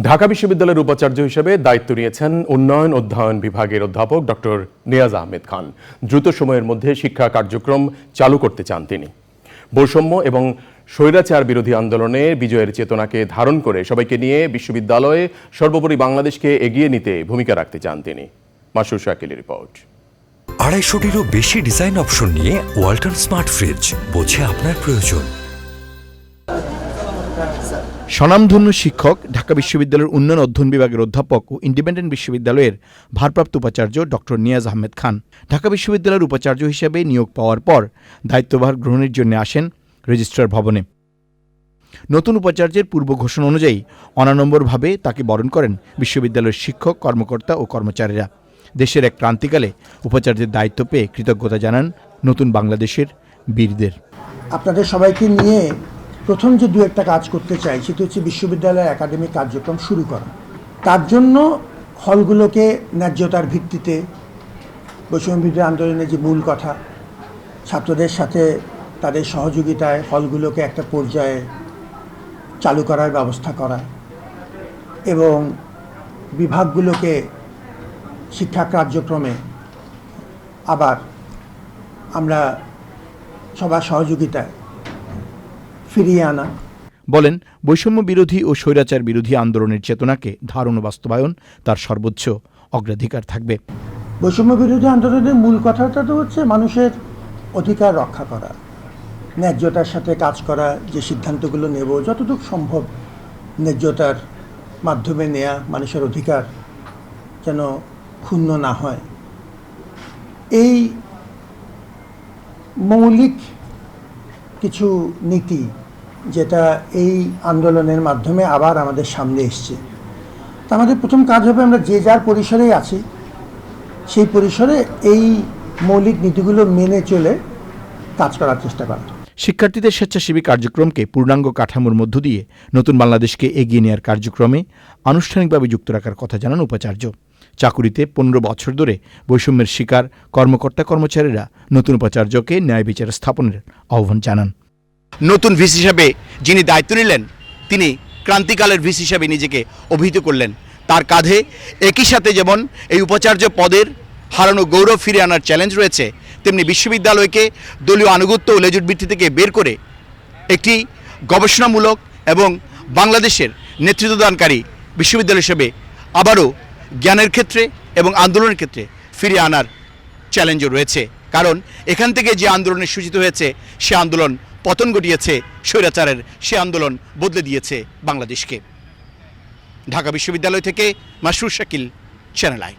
ঢাকা বিশ্ববিদ্যালয়ের উপাচার্য হিসেবে দায়িত্ব নিয়েছেন উন্নয়ন অধ্যয়ন বিভাগের অধ্যাপক ডক্টর নিয়াজ আহমেদ খান। দ্রুত সময়ের মধ্যে শিক্ষা কার্যক্রম চালু করতে চান তিনি। বৈষম্য এবং স্বৈরাচার বিরোধী আন্দোলনে বিজয়ের চেতনাকে ধারণ করে সবাইকে নিয়ে বিশ্ববিদ্যালয়ে সর্বোপরি বাংলাদেশকে এগিয়ে নিতে ভূমিকা রাখতে চান তিনি। মাসুর শাকিলের রিপোর্ট। আড়াইশোটিরও বেশি ডিজাইন অপশন নিয়ে ওয়ালটন স্মার্ট ফ্রিজ বোঝে আপনার প্রয়োজন। স্বনামধন্য শিক্ষক, ঢাকা বিশ্ববিদ্যালয়ের উন্নয়ন অধ্যয়ন বিভাগের অধ্যাপক ও ইন্ডিপেন্ডেন্ট বিশ্ববিদ্যালয়ের ভারপ্রাপ্ত উপাচার্য ডক্টর নিয়াজ আহমেদ খান। ঢাকা বিশ্ববিদ্যালয়ের উপাচার্য হিসেবে নিয়োগ পাওয়ার পর দায়িত্বভার গ্রহণের জন্য আসেন রেজিস্ট্রার ভবনে। নতুন উপাচার্যের পূর্ব ঘোষণা অনুযায়ী অনানম্বরভাবে তাকে বরণ করেন বিশ্ববিদ্যালয়ের শিক্ষক, কর্মকর্তা ও কর্মচারীরা। দেশের এক ক্রান্তিকালে উপাচার্যের দায়িত্ব পেয়ে কৃতজ্ঞতা জানান নতুন বাংলাদেশের বীরদের। আপনাদের সবাইকে নিয়ে প্রথম যে দু একটা কাজ করতে চাই সেটি হচ্ছে বিশ্ববিদ্যালয়ের একাডেমিক কার্যক্রম শুরু করা। তার জন্য হলগুলোকে ন্যায্যতার ভিত্তিতে বৈষম্যবিরোধী আন্দোলনের যে মূল কথা, ছাত্রদের সাথে তাদের সহযোগিতায় হলগুলোকে একটা পর্যায়ে চালু করার ব্যবস্থা করা এবং বিভাগগুলোকে শিক্ষা কার্যক্রমে আবার আমরা সবার সহযোগিতায় ফিরিয়ে আনা। বলেন বৈষম্য বিরোধী ও স্বৈরাচার বিরোধী আন্দোলনের চেতনাকে ধারণ ও বাস্তবায়ন তার সর্বোচ্চ অগ্রাধিকার থাকবে। বৈষম্য বিরোধী আন্দোলনের মূল কথাটা তো হচ্ছে মানুষের অধিকার রক্ষা করা ন্যায্যতার সাথে কাজ করা যে সিদ্ধান্তগুলো নেব যতটুকু সম্ভব ন্যায্যতার মাধ্যমে নেয়া মানুষের অধিকার যেন ক্ষুণ্ণ না হয়। এই মৌলিক কিছু নীতি যেটা এই আন্দোলনের মাধ্যমে আবার আমাদের সামনে এসছে। তা আমাদের প্রথম কাজ হবে আমরা যে যার পরিসরেই আছি, সেই পরিসরে এই মৌলিক নীতিগুলো মেনে চলে কাজ করার চেষ্টা করা। শিক্ষার্থীদের স্বেচ্ছাসেবী কার্যক্রমকে পূর্ণাঙ্গ কাঠামোর মধ্য দিয়ে নতুন বাংলাদেশকে এগিয়ে নেওয়ার কার্যক্রমে আনুষ্ঠানিকভাবে যুক্ত রাখার কথা জানান উপাচার্য। চাকুরিতে পনেরো বছর ধরে বৈষম্যের শিকার কর্মকর্তা কর্মচারীরা নতুন উপাচার্যকে ন্যায় বিচার স্থাপনের আহ্বান জানান। নতুন ভিসি হিসাবে যিনি দায়িত্ব নিলেন, তিনি ক্রান্তিকালের ভিসি হিসাবে নিজেকে অভিহিত করলেন। তার কাঁধে একই সাথে যেমন এই উপাচার্য পদের হারানো গৌরব ফিরে আনার চ্যালেঞ্জ রয়েছে, তেমনি বিশ্ববিদ্যালয়কে দলীয় আনুগত্য ও লেজুট বৃত্তি থেকে বের করে একটি গবেষণামূলক এবং বাংলাদেশের নেতৃত্বদানকারী বিশ্ববিদ্যালয় হিসেবে আবারও জ্ঞানের ক্ষেত্রে এবং আন্দোলনের ক্ষেত্রে ফিরিয়ে আনার চ্যালেঞ্জও রয়েছে। কারণ এখান থেকে যে আন্দোলনের সূচিত হয়েছে, সে আন্দোলন পতন ঘটিয়েছে, স্বৈরাচারের সে আন্দোলন বদলে দিয়েছে বাংলাদেশকে। ঢাকা বিশ্ববিদ্যালয় থেকে মাসরুর শাকিল, চ্যানেল আই।